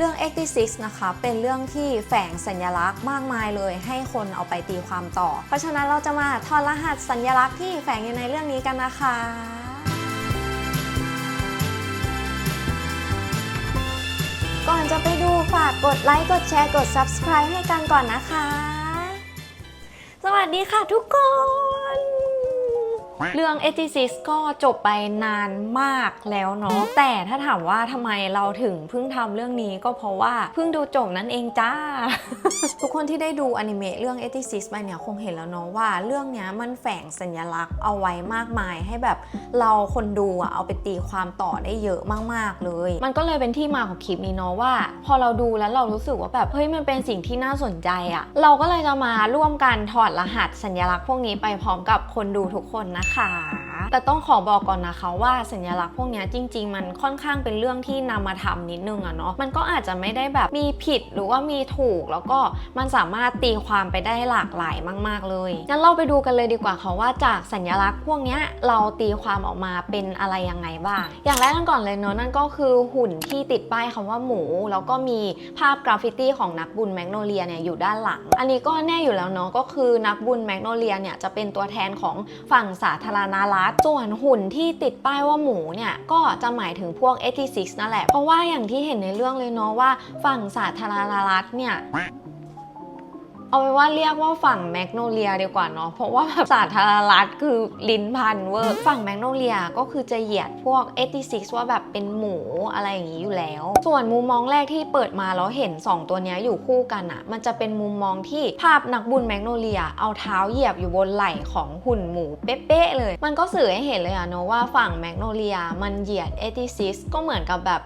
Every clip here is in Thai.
เรื่อง 86 นะคะ เป็นเรื่องที่แฝงสัญลักษณ์มากมายเลย ให้คนเอาไปตีความต่อ เพราะฉะนั้นเราจะมาถอดรหัสสัญลักษณ์ที่แฝงอยู่ในเรื่องนี้กันนะคะก่อนจะไปดูฝากกดไลค์ กดแชร์ กด Subscribe ให้กันก่อนนะคะ สวัสดีค่ะทุกคน เรื่อง86ก็จบไปนานมากแล้วเนาะแต่ถ้าถามว่าทำไมเราถึงเพิ่งทำเรื่องนี้ก็เพราะว่าเพิ่งดูจบนั่นเองจ้า ทุกคนที่ได้ดูอนิเมะเรื่อง86ไปเนี่ยคงเห็นแล้วเนาะว่าเรื่องเนี้ยมันแฝงสัญลักษณ์เอาไว้มากมายให้แบบเราคนดูอะเอาไปตีความต่อได้เยอะมากๆเลย มันก็เลยเป็นที่มาของคลิปนี้เนาะว่า พอเราดูแล้วเรารู้สึกว่าแบบเฮ้ยมันเป็นสิ่งที่น่าสนใจอะเราก็เลยจะมาร่วมกันถอดรหัสสัญลักษณ์พวกนี้ไปพร้อมกับคนดูทุกคนนะคะแต่ต้องขอบอกก่อนนะคะว่าสัญลักษณ์พวกนี้จริง ๆ มันค่อนข้างเป็นเรื่องที่นำมาทำนิดนึงอะเนาะ มันก็อาจจะไม่ได้แบบมีผิดหรือว่ามีถูก แล้วก็มันสามารถตีความไปได้หลากหลายมาก ๆ เลย งั้นเราไปดูกันเลยดีกว่าค่ะว่าจากสัญลักษณ์พวกนี้เราตีความออกมาเป็นอะไรยังไงบ้าง อย่างแรกกันก่อนเลยเนาะนั่นก็คือหุ่นที่ติดป้ายคำว่าหมู แล้วก็มีภาพกราฟฟิตี้ของนักบุญแมกโนเลียเนี่ยอยู่ด้านหลัง อันนี้ก็แน่อยู่แล้วเนาะก็คือนักบุญแมกโนเลียเนี่ยจะเป็นตัวแทนของฝั่งสาธารณรัฐ ส่วนหุ่นที่ติดป้ายว่าหมูเนี่ยก็จะหมายถึงพวก 86 นั่นแหละ เพราะว่าอย่างที่เห็นในเรื่องเลยเนาะว่า ฝั่งสาธารณรัฐเนี่ย เอาไว้ว่าเรียกว่าฝั่งแมกโนเลียดีกว่าเนาะเพราะว่าแบบสาธารณรัฐคือลิ้นพันเวอร์ฝั่งแมกโนเลียก็คือจะเหยียดพวก 86 ว่าแบบเป็นหมูอะไรอย่างนี้อยู่แล้ว ส่วนมุมมองแรกที่เปิดมาแล้วเห็น 2 ตัวนี้อยู่คู่กันอะมันจะเป็นมุมมองที่ภาพนักบุญแมกโนเลีย เอาเท้าเหยียบอยู่บนไหล่ของหุ่นหมูเป๊ะๆเลย มันก็สื่อให้เห็นเลยอะเนาะว่าฝั่งแมกโนเลียมันเหยียด 86 ก็เหมือนกับแบบ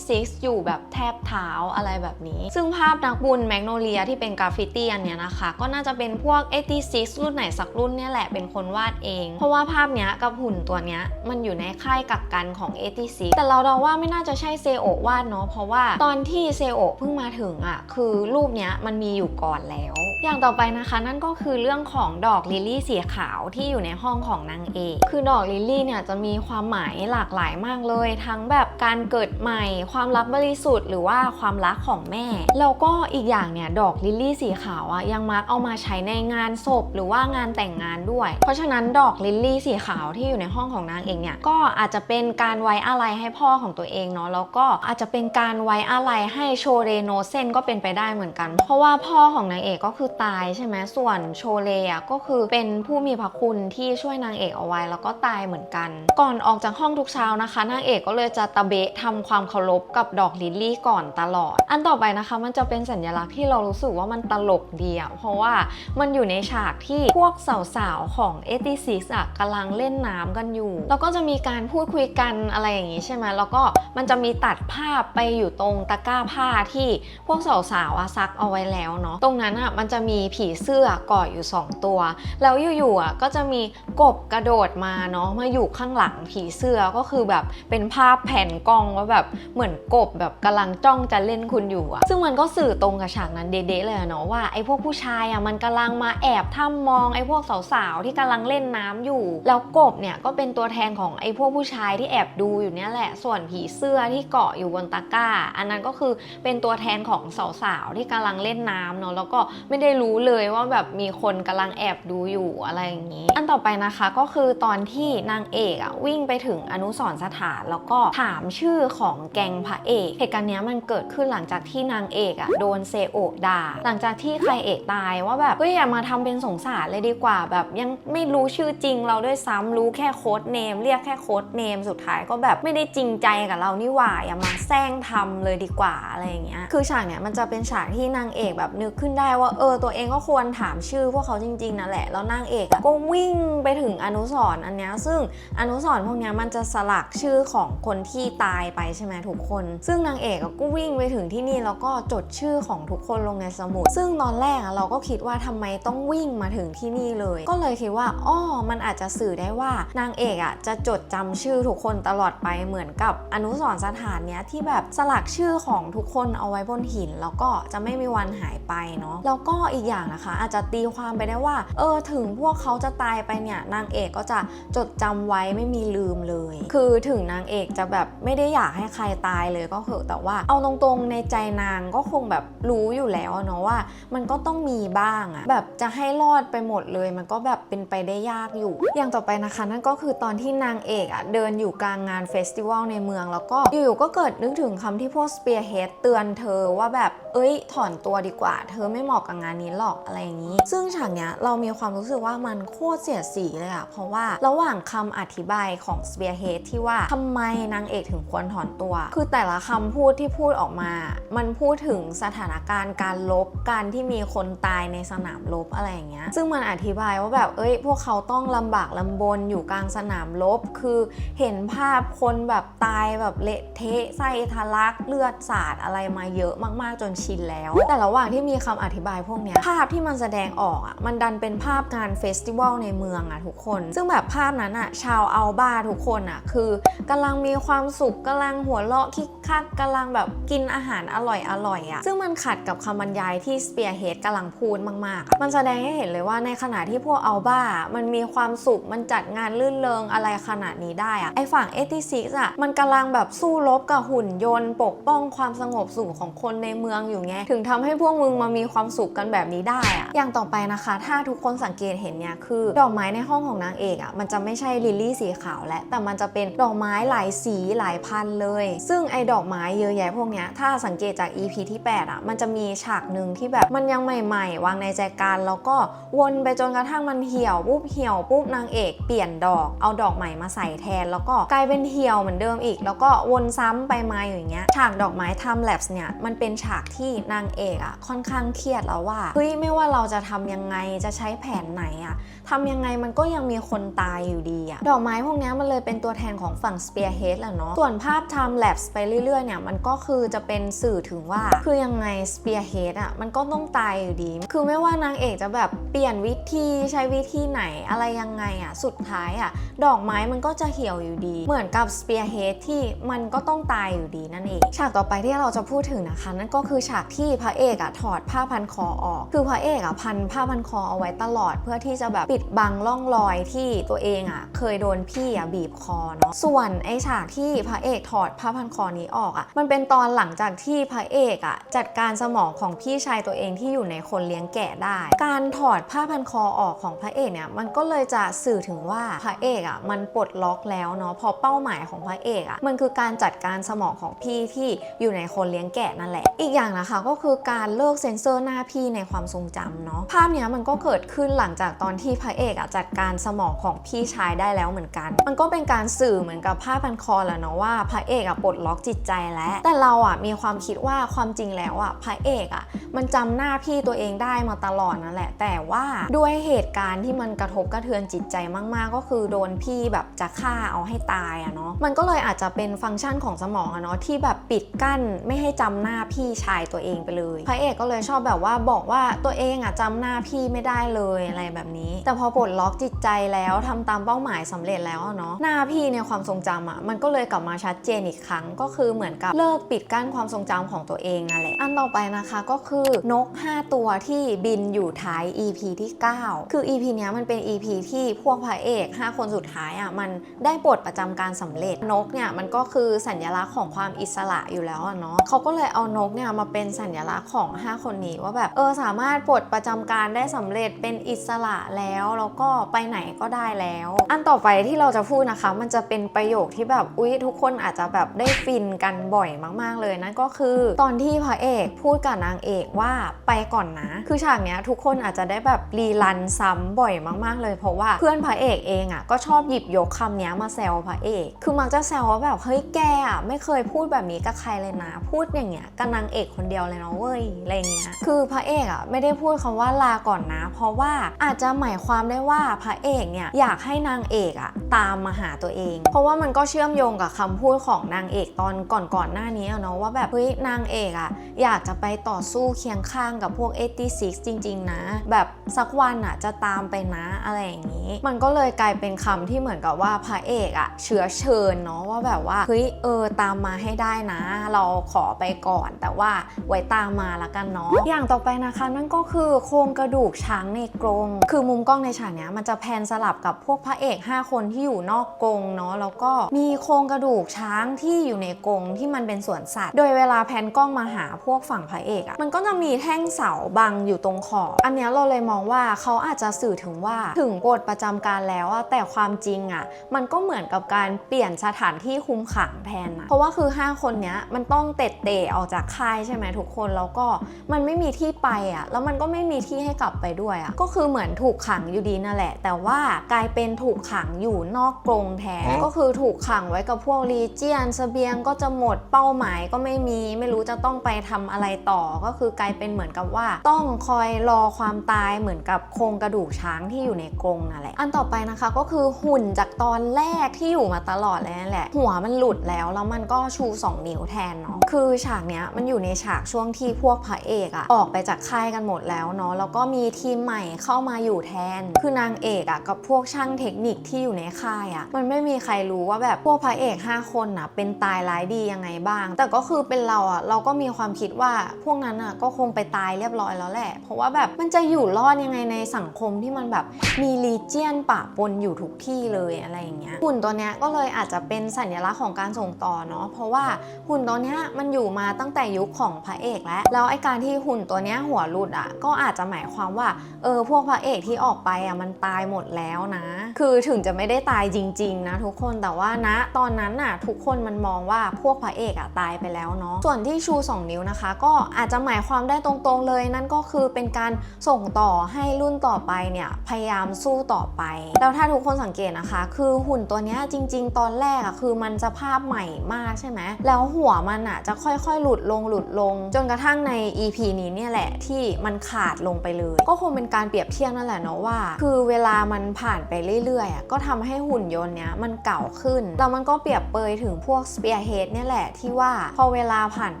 86 อยู่แบบแทบเท้าอะไรแบบนี้ ซึ่งภาพนักบุญแมกโนเลียที่เป็นกราฟฟิตี้อันเนี้ยนะคะ ก็น่าจะเป็นพวก 86 รุ่นไหนสักรุ่นเนี่ยแหละเป็นคนวาดเอง เพราะว่าภาพเนี้ยกับหุ่นตัวเนี้ยมันอยู่ในค่ายกักกันของ 86 แต่เราเดาว่าไม่น่าจะใช่เซโอวาดเนาะเพราะว่าตอนที่เซโอเพิ่งมาถึงอะคือรูปเนี้ยมันมีอยู่ก่อนแล้ว อย่างต่อไปนะคะ นั่นก็คือเรื่องของดอกลิลลี่สีขาวที่อยู่ในห้องของนางเอกคือดอกลิลลี่เนี่ยจะมีความหมายหลากหลายมากเลย ทั้งแบบการเกิดใหม่ ความรักบริสุทธิ์หรือว่าความรักของแม่ แล้วก็อีกอย่างเนี่ยดอกลิลลี่สีขาวอะยังมักเอามาใช้ในงานศพหรือว่างานแต่งงานด้วย เพราะฉะนั้นดอกลิลลี่สีขาวที่อยู่ในห้องของนางเอกเนี่ยก็อาจจะเป็นการไว้อะไรให้พ่อของตัวเองเนาะแล้วก็อาจจะเป็นการไว้อะไรให้โชเรโนเซนก็เป็นไปได้เหมือนกัน เพราะว่าพ่อของนางเอกก็คือตายใช่ไหมส่วนโชเลอะก็คือเป็นผู้มีพระคุณที่ช่วยนางเอกเอาไว้แล้วก็ตายเหมือนกัน ก่อนออกจากห้องทุกเช้านะคะนางเอกก็เลยจะตะเบะทำความเคารพกับดอกลิลลี่ก่อนตลอด อันต่อไปนะคะ มันจะเป็นสัญลักษณ์ที่เรารู้สึกว่ามันตลกดีอะเพราะว่ามันอยู่ในฉากที่พวกสาวๆของ86อะกำลังเล่นน้ำกันอยู่ แล้วก็จะมีการพูดคุยกันอะไรอย่างนี้ใช่ไหมแล้วก็มันจะมีตัดภาพไปอยู่ตรงตะกร้าผ้าที่พวกสาวๆอะซักเอาไว้แล้วเนาะตรงนั้นอะมันจะมีผีเสื้อกาะอยู่ 2 ตัว แล้วอยู่ๆอะก็จะมีกบกระโดดมาเนาะมาอยู่ข้างหลังผีเสื้อก็คือแบบเป็นภาพแผ่นกล้องว่าแบบเหมือนกบแบบกำลังจ้องจะเล่นคุณอยู่อะซึ่งมันก็สื่อตรงกับฉากนั้นเด๊ะเลยเนาะว่าไอ้พวกผู้ชายอะมันกำลังมาแอบถ้ำมองไอ้พวกสาวๆที่กำลังเล่นน้ำอยู่ แล้วกบเนี่ยก็เป็นตัวแทนของไอ้พวกผู้ชายที่แอบดูอยู่เนี่ยแหละ ส่วนผีเสื้อที่เกาะอยู่บนตะกร้า อันนั้นก็คือเป็นตัวแทนของสาวๆที่กำลังเล่นน้ำเนาะแล้วก็ไม่ได้รู้เลยว่าแบบมีคนกำลังแอบดูอยู่อะไรอย่างนี้ อันต่อไปนะคะก็คือตอนที่นางเอกอะวิ่งไปถึงอนุสรสถานแล้วก็ถามชื่อของแกงพระเอกเหตุการณ์นี้มันเกิดขึ้นหลังจากที่นางเอกอะโดนเซโอด่า หลังจากที่ใครเอกตายว่าแบบเฮ้ยอย่ามาทำเป็นสงสารเลยดีกว่า แบบยังไม่รู้ชื่อจริงเราด้วยซ้ำรู้แค่โค้ดเนมเรียกแค่โค้ดเนมสุดท้ายก็แบบไม่ได้จริงใจกับเรานี่หว่าอย่ามาแซงทำเลยดีกว่าอะไรอย่างเงี้ยคือฉากเนี้ยมันจะเป็นฉากที่นางเอกแบบนึกขึ้นได้ว่าเออตัวเองก็ควรถามชื่อพวกเขาจริงๆนั่นแหละแล้วนางเอกก็วิ่งไปถึงอนุสรณ์อันเนี้ยซึ่งอนุสรณ์พวกเนี้ยมันจะสลักชื่อของคนที่ตายไปใช่ไหมทุกคน ซึ่งนางเอกก็วิ่งไปถึงที่นี่แล้วก็จดชื่อของทุกคนลงในสมุด ซึ่งตอนแรกอะเราก็คิดว่าทำไมต้องวิ่งมาถึงที่นี่เลย ก็เลยคิดว่าอ้อมันอาจจะสื่อได้ว่านางเอกอะจะจดจำชื่อทุกคนตลอดไปเหมือนกับอนุสรสถานเนี้ยที่แบบสลักชื่อของทุกคนเอาไว้บนหิน แล้วก็จะไม่มีวันหายไปเนาะแล้วก็อีกอย่างนะคะ อาจจะตีความไปได้ว่า เออถึงพวกเขาจะตายไปเนี่ยนางเอกก็จะจดจำไว้ไม่มีลืมเลย คือถึงนางเอกจะแบบไม่ได้อยากให้ใครตายเลยก็เหอะแต่ว่า เอาตรงๆในใจนางก็คงแบบรู้อยู่แล้วเนาะว่า มันก็ต้องมีบ้างอะแบบจะให้รอดไปหมดเลย มันก็แบบเป็นไปได้ยากอยู่ อย่างต่อไปนะคะนั่นก็คือตอนที่นางเอกอะเดินอยู่กลางงานเฟสติวัลในเมือง แล้วก็อยู่ๆก็เกิดนึกถึงคำที่พวกสเปียร์เฮดเตือนเธอว่าแบบเอ้ย ถอนตัวดีกว่า เธอไม่เหมาะกับงานนี้หรอกอะไรอย่างนี้ ซึ่งฉากเนี้ยเรามีความรู้สึกว่ามันโคตรเสียสีเลยอะเพราะว่าระหว่างคำอธิบายของสเปียร์เฮดที่ว่าทำไมนางเอกถึงควรถอนตัว คือแต่ละคำพูดที่พูดออกมา มันพูดถึงสถานการณ์การลบการที่มีคนตายในสนามรบอะไรอย่างเงี้ย ซึ่งมันอธิบายว่าแบบ เอ้ย พวกเขาต้องลำบากลำบนอยู่กลางสนามรบ คือเห็นภาพคนแบบตายแบบเละเทะไส้ทะลักเลือดสาดอะไรมาเยอะมากๆจนชินแล้ว แต่ระหว่างที่มีคำอธิบายพวกเนี้ย ภาพที่มันแสดงออกอะ มันดันเป็นภาพงานเฟสติวัลในเมืองอะทุกคน ซึ่งแบบภาพนั้นอะ ชาวอัลบาทุกคนอะ คือกำลังมีความสุขกำลังหัวเราะคิก คักกำลังแบบกินอาหารอร่อยอร่อยๆอะซึ่งมันขัดกับคำบรรยายที่สเปียร์เฮดกำลังพูดมากๆ มันแสดงให้เห็นเลยว่าในขณะที่พวกอัลบามันมีความสุข มันจัดงานลื่นเริงอะไรขนาดนี้ได้อะไอฝั่งเอติซิกอะมันกำลังแบบสู้รบกับหุ่นยนต์ ปกป้องความสงบสุขของคนในเมืองอยู่ไง ถึงทำให้พวกมึงมามีความสุขกันแบบนี้ได้อะอย่างต่อไปนะคะ ถ้าทุกคนสังเกตเห็นเนี่ยคือ ดอกไม้ในห้องของนางเอกอะมันจะไม่ใช่ลิลลี่สีขาวแล้วแต่มันจะเป็นดอกไม้หลายสีหลายพันเลย ซึ่งไอดอกอกไม้เยอะแยะพวกเนี้ยถ้าสังเกตจาก EP ที่8อะมันจะมีฉากหนึ่งที่แบบมันยังใหม่ๆ วางในแจกันแล้วก็วนไปจนกระทั่งมันเหี่ยวปุ๊บเหี่ยวปุ๊บนางเอกเปลี่ยนดอกเอาดอกใหม่มาใส่แทน แล้วก็กลายเป็นเหี่ยวเหมือนเดิมอีก แล้วก็วนซ้ำไปมาอย่างเงี้ยฉากดอกไม้ทำแลบส์เนี่ยมันเป็นฉากที่นางเอกอะค่อนข้างเครียดแล้วว่าเฮ้ยไม่ว่าเราจะทำยังไงจะใช้แผนไหนอะ ทำยังไงมันก็ยังมีคนตายอยู่ดีอะดอกไม้พวกนี้มันเลยเป็นตัวแทนของฝั่ง Spearhead แหละเนาะส่วนภาพ Time Lapse ไปเรื่อยๆเนี่ยมันก็คือจะเป็นสื่อถึงว่าคือยังไง Spearhead อะมันก็ต้องตายอยู่ดี คือไม่ว่านางเอกจะแบบเปลี่ยนวิธีใช้วิธีไหนอะไรยังไงอะสุดท้ายอะดอกไม้มันก็จะเหี่ยวอยู่ดี เหมือนกับ Spearhead ที่มันก็ต้องตายอยู่ดีนั่นเองฉากต่อไปที่เราจะพูดถึงนะคะ นั่นก็คือฉากที่พระเอกอะถอดผ้าพันคอออก คือพระเอกอะพันผ้าพันคอเอาไว้ตลอดเพื่อที่จะแบบปิดบังร่องรอยที่ตัวเองอะเคยโดนพี่อะบีบคอเนาะส่วนไอฉากที่พระเอกถอดผ้าพันคอนี้ออกอะมันเป็นตอนหลังจากที่พระเอกอะจัดการสมองของพี่ชายตัวเองที่อยู่ในคนเลี้ยงแกะได้ การถอดผ้าพันคอออกของพระเอกเนี่ยมันก็เลยจะสื่อถึงว่าพระเอกอะมันปลดล็อกแล้วเนาะเพอเป้าหมายของพระเอกอะมันคือการจัดการสมองของพี่ที่อยู่ในคนเลี้ยงแกะนั่นแหละ อีกอย่างนะคะก็คือการเลิกเซ็นเซอร์หน้าพี่ในความทรงจำเนาะภาพเนี้ยมันก็เกิดขึ้นหลังจากตอนที่พระเอกอะจัดการสมองของพี่ชายได้แล้วเหมือนกัน มันก็เป็นการสื่อเหมือนกับผ้าพันคอแหละเนาะว่าพระเอกอะปลดล็อกจิตใจแล้ว แต่เราอะมีความคิดว่าความจริงแล้วอะพระเอกอะมันจำหน้าพี่ตัวเองได้มาตลอดนั่นแหละ แต่ว่าด้วยเหตุการณ์ที่มันกระทบกระเทือนจิตใจมาก ๆ ก็คือโดนพี่แบบจะฆ่าเอาให้ตายอะเนาะมันก็เลยอาจจะเป็นฟังก์ชันของสมองอะเนาะที่แบบปิดกั้นไม่ให้จำหน้าพี่ชายตัวเองไปเลย พระเอกก็เลยชอบแบบว่าบอกว่าตัวเองอะจำหน้าพี่ไม่ได้เลยอะไรแบบนี้แแต่พอปลดล็อกจิตใจแล้วทำตามเป้าหมายสำเร็จแล้วเนาะหน้าพี่ในความทรงจำอะมันก็เลยกลับมาชัดเจนอีกครั้ง ก็คือเหมือนกับเลิกปิดกั้นความทรงจำของตัวเองนั่นแหละอันต่อไปนะคะก็คือนก 5 ตัวที่บินอยู่ท้าย EP ที่ 9 คือ EP เนี้ยมันเป็น EP ที่พวกพระเอก 5 คนสุดท้ายอะมันได้ปลดประจำการสำเร็จนกเนี่ยมันก็คือสัญลักษณ์ของความอิสระอยู่แล้วเนาะเขาก็เลยเอานกเนี่ยมาเป็นสัญลักษณ์ของ 5 คนนี้ว่าแบบเออสามารถปลดประจำการได้สำเร็จเป็นอิสระแล้วแล้วก็ไปไหนก็ได้แล้ว อันต่อไปที่เราจะพูดนะคะ มันจะเป็นประโยคที่แบบอุ๊ยทุกคนอาจจะแบบได้ฟินกันบ่อยมาก ๆ เลยนั่นก็คือ ตอนที่พระเอกพูดกับนางเอกว่าไปก่อนนะ คือฉากเนี้ยทุกคนอาจจะได้แบบรีรันซ้ำบ่อยมาก ๆ เลยเพราะว่าเพื่อนพระเอกเองอะก็ชอบหยิบยกคำเนี้ยมาแซวพระเอก คือมักจะแซวว่าแบบเฮ้ยแกอะไม่เคยพูดแบบนี้กับใครเลยนะ พูดอย่างเงี้ยกับนางเอกคนเดียวเลยเนาะเว้ยอะไรเงี้ย คือพระเอกอะไม่ได้พูดคำว่าลาก่อนนะ เพราะว่าอาจจะหมายความได้ว่าพระเอกเนี่ยอยากให้นางเอกอะตามมาหาตัวเอง เพราะว่ามันก็เชื่อมโยงกับคำพูดของนางเอกตอนก่อนก่อนๆหน้านี้เนาะว่าแบบเฮ้ยนางเอกอะอยากจะไปต่อสู้เคียงข้างกับพวก 86 จริง ๆ นะ แบบสักวันอะจะตามไปนะอะไรอย่างนี้ มันก็เลยกลายเป็นคำที่เหมือนกับว่าพระเอกอะเชื้อเชิญเนาะว่าแบบว่าเฮ้ยเออตามมาให้ได้นะ เราขอไปก่อน แต่ว่าไว้ตามมาละกันเนาะอย่างต่อไปนะคะนั่นก็คือโครงกระดูกช้างในกรงคือมุมกล้องในฉากเนี้ยมันจะแพนสลับกับพวกพระเอก 5 คนที่อยู่นอกกรงเนาะแล้วก็มีโครงกระดูกช้างที่อยู่ในกรงที่มันเป็นสวนสัตว์ โดยเวลาแพนกล้องมาหาพวกฝั่งพระเอกอะมันก็จะมีแท่งเสาบังอยู่ตรงขอบอันเนี้ยเราเลยมองว่าเขาอาจจะสื่อถึงว่าถึงกฎประจำการแล้วอะแต่ความจริงอะมันก็เหมือนกับการเปลี่ยนสถานที่คุมขังแทนนะเพราะว่าคือ 5 คนเนี้ยมันต้องเตะเตะออกจากค่ายใช่ไหมทุกคนแล้วก็มันไม่มีที่ไปอะแล้วมันก็ไม่มีที่ให้กลับไปด้วยอะก็คือเหมือนถูกขังอยู่ดีนั่นแหละ แต่ว่ากลายเป็นถูกขังอยู่นอกกรงแทนก็คือถูกขังไว้กับพวกรีเจียนเสบียงก็จะหมดเป้าหมายก็ไม่มี ไม่รู้จะต้องไปทำอะไรต่อก็คือกลายเป็นเหมือนกับว่า ต้องคอยรอความตายเหมือนกับโครงกระดูกช้างที่อยู่ในกรงนั่นแหละอันต่อไปนะคะก็คือหุ่นจากตอนแรกที่อยู่มาตลอดเลยนั่นแหละ หัวมันหลุดแล้วแล้วมันก็ชู 2 นิ้วแทนเนาะคือฉากเนี้ยมันอยู่ในฉากช่วงที่พวกพระเอกอะออกไปจากค่ายกันหมดแล้วเนาะแล้วก็มีทีมใหม่เข้ามาอยู่แทนคือนางเอกอะกับพวกช่างเทคนิคที่อยู่ในค่ายอะมันไม่มีใครรู้ว่าแบบพวกพระเอก 5 คนอะเป็นตายร้ายดียังไงบ้าง แต่ก็คือเป็นเราอะเราก็มีความคิดว่าพวกนั้นอะก็คงไปตายเรียบร้อยแล้วแหละ เพราะว่าแบบมันจะอยู่รอดยังไงในสังคมที่มันแบบมีลีเจียนปะปนอยู่ทุกที่เลยอะไรอย่างเงี้ยหุ่นตัวเนี้ยก็เลยอาจจะเป็นสัญลักษณ์ของการส่งต่อเนาะเพราะว่าหุ่นตัวเนี้ยมันอยู่มาตั้งแต่ยุคของพระเอกแล้วแล้วไอการที่หุ่นตัวเนี้ยหัวหลุดอะก็อาจจะหมายความว่าเออพวกพระเอกที่ออกไปอะมันตายหมดแล้วนะ คือถึงจะไม่ได้ตายจริง ๆ นะทุกคนแต่ว่าณตอนนั้นน่ะทุกคนมันมองว่าพวกพระเอกอะตายไปแล้วเนาะส่วนที่ชู 2 นิ้วนะคะ ก็อาจจะหมายความได้ตรงๆเลย นั่นก็คือเป็นการส่งต่อให้รุ่นต่อไปเนี่ยพยายามสู้ต่อไป แล้วถ้าทุกคนสังเกตนะคะ คือหุ่นตัวนี้จริง ๆ ตอนแรกอะคือมันสภาพใหม่มากใช่ไหมแล้วหัวมันอะจะค่อยๆ หลุดลงหลุดลง จนกระทั่งใน EP นี้เนี่ยแหละที่มันขาดลงไปเลย ก็คงเป็นการเปรียบเทียบนั่นแหละเนาะว่าคือเวลามันผ่านไปเรื่อยๆก็ทำให้หุ่นยนต์เนี้ยมันเก่าขึ้น แล้วมันก็เปรียบเปยถึงพวก Spearhead เนี่ยแหละที่ว่าพอเวลาผ่านไ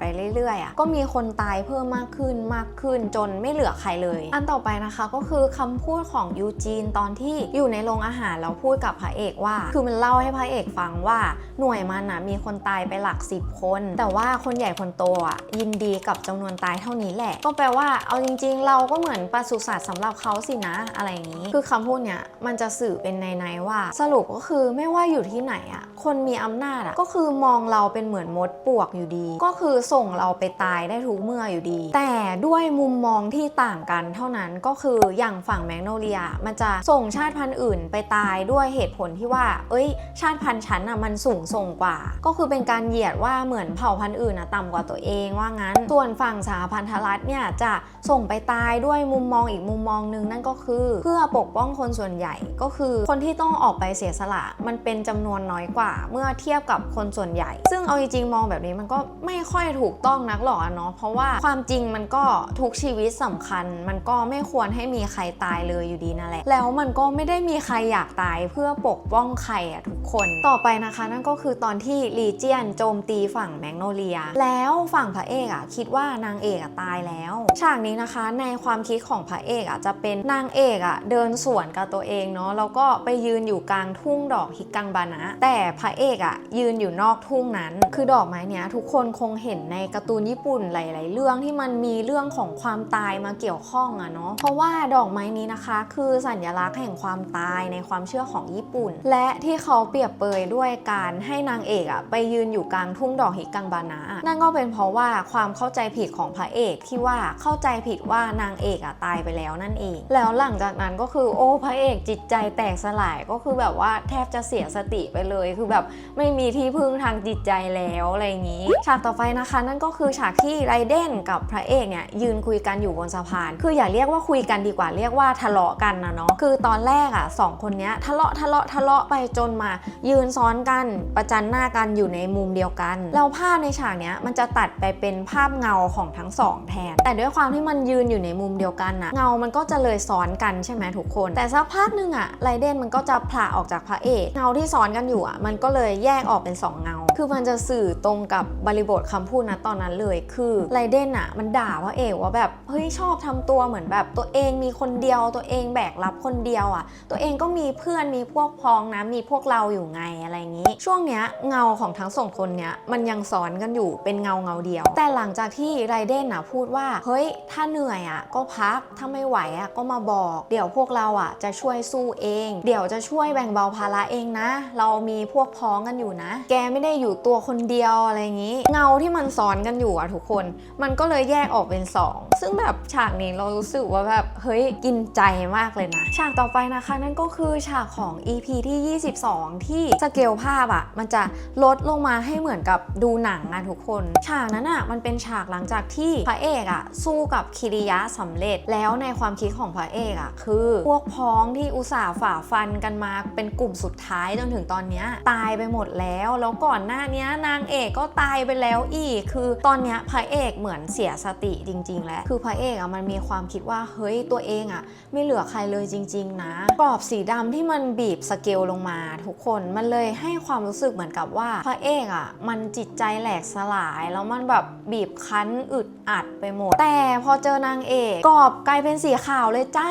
ปเรื่อยๆอก็มีคนตายเพิ่มมากขึ้นมากขึ้นจนไม่เหลือใครเลย อันต่อไปนะคะก็คือคำพูดของยูจีนตอนที่อยู่ในโรงอาหารแล้วพูดกับพระเอกว่า คือมันเล่าให้พระเอกฟังว่าหน่วยมันนะมีคนตายไปหลักสิบคน แต่ว่าคนใหญ่คนโตอะยินดีกับจำนวนตายเท่านี้แหละ ก็แปลว่าเอาจริง ๆ เราก็เหมือนปศุสัตว์สำหรับเขาสินะอะไรนี้ คือคำพูดเนี้ยมันจะสื่อเป็นในๆว่าสรุปก็คือไม่ว่าอยู่ที่ไหนอะคนมีอำนาจอะก็คือมองเราเป็นเหมือนมดปวกอยู่ดี ก็คือส่งเราไปตายได้ทุกเมื่ออยู่ดี แต่ด้วยมุมมองที่ต่างกันเท่านั้นก็คืออย่างฝั่งแมกโนเลีย มันจะส่งชาติพันธุ์อื่นไปตายด้วยเหตุผลที่ว่า เอ้ย ชาติพันธุ์ฉันอะมันสูงส่งกว่า ก็คือเป็นการเหยียดว่าเหมือนเผ่าพันธุ์อื่นอะต่ำกว่าตัวเองว่างั้น ส่วนฝั่งสหพันธรัฐเนี่ยจะส่งไปตายด้วยมุมมองอีกมุมมองหนึงนั่นก็คือเพื่อปกป้องคนส่วนใหญ่ก็คือคนที่ต้องออกไปเสียสละมันเป็นจำนวนน้อยกว่า เมื่อเทียบกับคนส่วนใหญ่ ซึ่งเอาจริงๆมองแบบนี้มันก็ไม่ค่อยถูกต้องนักหรอกเนาะเพราะว่าความจริงมันก็ทุกชีวิตสำคัญ มันก็ไม่ควรให้มีใครตายเลยอยู่ดีนั่นแหละแล้วมันก็ไม่ได้มีใครอยากตายเพื่อปกป้องใครอะทุกคนต่อไปนะคะนั่นก็คือตอนที่ลีเจียนโจมตีฝั่งแมกโนเลีย แล้วฝั่งพระเอกอะคิดว่านางเอกอะตายแล้ว ฉากนี้นะคะในความคิดของพระเอกอะจะเป็นนางเอกอะเดินสวนกับตัวเองเนาะแล้วก็ไปยืนอยู่กลางทุ่งดอกฮิกังบานะ แต่พระเอกอะยืนอยู่นอกทุ่งนั้น คือดอกไม้เนี้ยทุกคนคงเห็นในการ์ตูนญี่ปุ่นหลาย ๆ เรื่องที่มันมีเรื่องของความตายมาเกี่ยวข้องอะเนาะเพราะว่าดอกไม้นี้นะคะ คือสัญลักษณ์แห่งความตายในความเชื่อของญี่ปุ่น และที่เขาเปรียบเปยด้วยการให้นางเอกอะไปยืนอยู่กลางทุ่งดอกฮิกังบานะอะนั่นก็เป็นเพราะว่าความเข้าใจผิดของพระเอกที่ว่าเข้าใจผิดว่านางเอกอะตายไปแล้วนั่นเอง แล้วหลังจากนั้นก็คือ โอ้พระเอกจิตใจแตกสลายก็คือแบบว่าแทบจะเสียสติไปเลย คือแบบไม่มีที่พึ่งทางจิตใจแล้วอะไรอย่างนี้ ฉากต่อไปนะคะ นั่นก็คือฉากที่ไรเดนกับพระเอกเนี่ยยืนคุยกันอยู่บนสะพาน คืออย่าเรียกว่าคุยกันดีกว่าเรียกว่าทะเลาะกันนะเนาะคือตอนแรกอะสองคนเนี้ยทะเลาะทะเลาะทะเลาะไปจนมา ยืนซ้อนกันประจันหน้ากันอยู่ในมุมเดียวกันแล้วภาพในฉากเนี้ยมันจะตัดไปเป็นภาพเงาของทั้งสองแทน แต่ด้วยความที่มันยืนอยู่ในมุมเดียวกันนะเงามันก็จะเลยซ้อนกันใช่ไหมทุกคน แต่สักพักหนึ่งอะไรเดนมันก็จะผลาออกจากพระเอกเงาที่ซ้อนกันอยู่อะมันก็เลยแยกออกเป็นสองเงา คือมันจะสื่อตรงกับบริบทคำพูดนะตอนนั้นเลย คือไรเดนอะมันด่าพระเอกว่าแบบเฮ้ยชอบทำตัวเหมือนแบบตัวเองมีคนเดียวตัวเองแบกรับคนเดียวอะตัวเองก็มีเพื่อนมีพวกพ้องนะมีพวกเราอยู่ไงอะไรอย่างนี้ ช่วงเนี้ยเงาของทั้งสองคนเนี้ยมันยังซ้อนกันอยู่เป็นเงาเงาเดียว แต่หลังจากที่ไรเดนอะพูดว่าเฮ้ยถ้าเหนื่อยอะก็พักถ้าไม่ไหวอะก็มาบอก เดี๋ยวพวกเราอะจะช่วยสู้เอง เดี๋ยวจะช่วยแบ่งเบาภาระเองนะ เรามีพวกพ้องกันอยู่นะ แกไม่ได้อยู่ตัวคนเดียวอะไรอย่างนี้ เงาที่มันซ้อนกันอยู่อะทุกคน มันก็เลยแยกออกเป็นสองซึ่งแบบฉากนี้เรารู้สึกว่าแบบเฮ้ยกินใจมากเลยนะ ฉากต่อไปนะคะนั่นก็คือฉากของ EP ที่ 22 ที่สเกลภาพอะมันจะลดลงมาให้เหมือนกับดูหนังอะทุกคน ฉากนั้นอะมันเป็นฉากหลังจากที่พระเอกอะสู้กับคิริยะสำเร็จ แล้วในความคิดของพระเอกอะคือพวกพ้องที่อุตส่าห์ฝ่าฟันกันมาเป็นกลุ่มสุดท้ายจนถึงตอนเนี้ยตายไปหมดแล้วแล้วก่อนหน้าเนี้ยนางเอกก็ตายไปแล้วอีก คือตอนเนี้ยพระเอกเหมือนเสียสติจริง ๆ แล้วคือพระเอกอะมันมีความคิดว่าเฮ้ยตัวเองอะ ไม่เหลือใครเลยจริง ๆ นะกรอบสีดำที่มันบีบสเกลลงมา ทุกคนมันเลยให้ความรู้สึกเหมือนกับว่าพระเอกอะ มันจิตใจแหลกสลาย แล้วมันแบบบีบคั้นอึดอัดไปหมด แต่พอเจอนางเอกกรอบกลายเป็นสีขาวเลยจ้า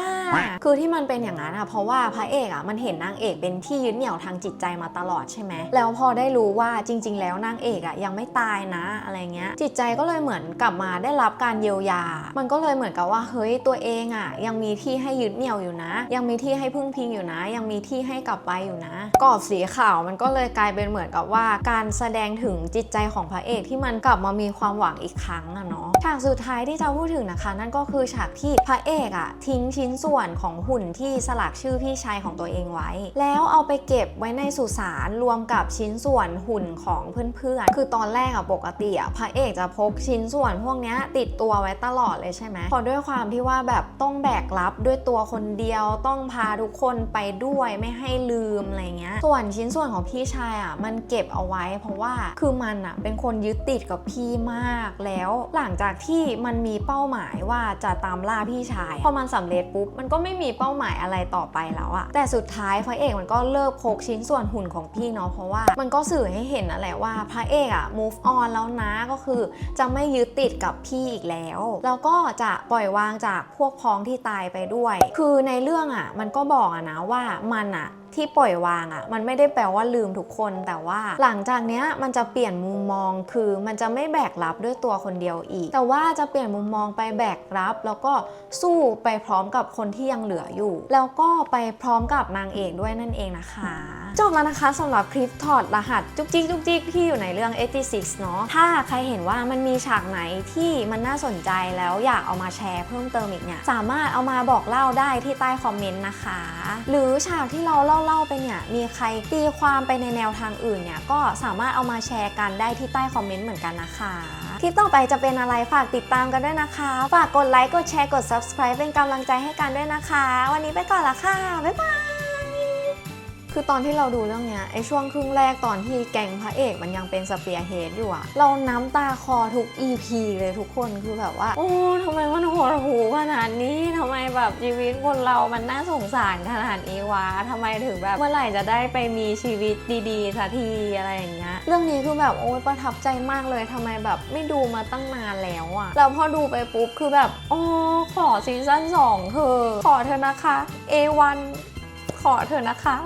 คือที่มันเป็นอย่างนั้นอะเพราะว่าพระเอกอะมันเห็นนางเอกเป็นที่ยึดเหนี่ยวทางจิตใจมาตลอดใช่ไหมแล้วพอได้รู้ว่าจริง ๆ แล้วนางเอกอะยังไม่ตายนะอะไรเงี้ยจิตใจก็เลยเหมือนกลับมาได้รับการเยียวยา มันก็เลยเหมือนกับว่าเฮ้ยตัวเองอะยังมีที่ให้ยึดเหนี่ยวอยู่นะ ยังมีที่ให้พึ่งพิงอยู่นะ ยังมีที่ให้กลับไปอยู่นะกรอบสีขาวมันก็เลยกลายเป็นเหมือนกับว่าการแสดงถึงจิตใจของพระเอกที่มันกลับมามีความหวังอีกครั้งอะเนาะ ฉากสุดท้ายที่จะพูดถึงนะคะ นั่นก็คือฉากที่พระเอกอะทิ้งชิ้นส่วนของหุ่นที่สลักชื่อพี่ชายของตัวเองไว้ แล้วเอาไปเก็บไว้ในสุสานรวมกับชิ้นส่วนหุ่นของเพื่อนๆ คือตอนแรกอะปกติอะพระเอกจะพกชิ้นส่วนพวกนี้ติดตัวไว้ตลอดเลยใช่ไหมพอด้วยความที่ว่าแบบต้องแบกรับด้วยตัวคนเดียวต้องพาทุกคนไปด้วยไม่ให้ลืมอะไรเงี้ย ส่วนชิ้นส่วนของพี่ชายอะมันเก็บเอาไว้ เพราะว่าคือมันอะเป็นคนยึดติดกับพี่มากแล้วหลังจากที่มันมีเป้าหมายว่าจะตามล่าพี่ชายพอมันสำเร็จปุ๊บมันก็ไม่มีเป้าหมายอะไรต่อไปแล้วอะแต่สุดท้ายพระเอกมันก็เลิกพกชิ้นส่วนหุ่นของพี่เนาะเพราะว่ามันก็สื่อให้เห็นนั่นแหละว่าพระเอกอะ move on แล้วนะก็คือจะไม่ยึดติดกับพี่อีกแล้วแล้วก็จะปล่อยวางจากพวกพ้องที่ตายไปด้วย คือในเรื่องอะมันก็บอกอะนะว่ามันอะ ที่ปล่อยวางอะ่ะมันไม่ได้แปลว่าลืมทุกคน แต่ว่าหลังจากเนี้ยมันจะเปลี่ยนมุมมองคือมันจะไม่แบกรับด้วยตัวคนเดียวอีก แต่ว่าจะเปลี่ยนมุมมองไปแบกรับ แล้วก็สู้ไปพร้อมกับคนที่ยังเหลืออยู่ แล้วก็ไปพร้อมกับนางเอกด้วยนั่นเองนะคะ จบแล้วนะคะสำหรับคลิปถอดรหัสจุกจิกจุกจิกที่อยู่ในเรื่อง 86 เนาะถ้าใครเห็นว่ามันมีฉากไหนที่มันน่าสนใจแล้วอยากเอามาแชร์เพิ่มเติมอีกเนี่ยสามารถเอามาบอกเล่าได้ที่ใต้คอมเมนต์นะคะ หรือฉากที่เราเล่าเล่าไปเนี่ยมีใครตีความไปในแนวทางอื่นเนี่ยก็สามารถเอามาแชร์กันได้ที่ใต้คอมเมนต์เหมือนกันนะคะคลิปต่อไปจะเป็นอะไรฝากติดตามกันด้วยนะคะ ฝากกดไลค์กดแชร์กด subscribe เป็นกำลังใจให้กันด้วยนะคะ วันนี้ไปก่อนละค่ะบ๊ายบาย คือตอนที่เราดูเรื่องเนี้ยไอช่วงครึ่งแรกตอนที่แก๊งพระเอกมันยังเป็นสเปียร์เฮดอยู่อะเราน้ำตาคอทุก EP เลยทุกคนคือแบบว่า โอ้ทำไมมันโหดหูขนาดนี้ทำไมแบบชีวิตคนเรามันน่าสงสารขนาดนี้วะทำไมถึงแบบเมื่อไหร่จะได้ไปมีชีวิตดีๆสักทีอะไรอย่างเงี้ยเรื่องนี้คือแบบโอ้ยประทับใจมากเลยทำไมแบบไม่ดูมาตั้งนานแล้วอะแล้วพอดูไปปุ๊บคือแบบโอ้ขอซีซั่น2เธอะขอเธอนะคะ A1 ขอเธอนะคะ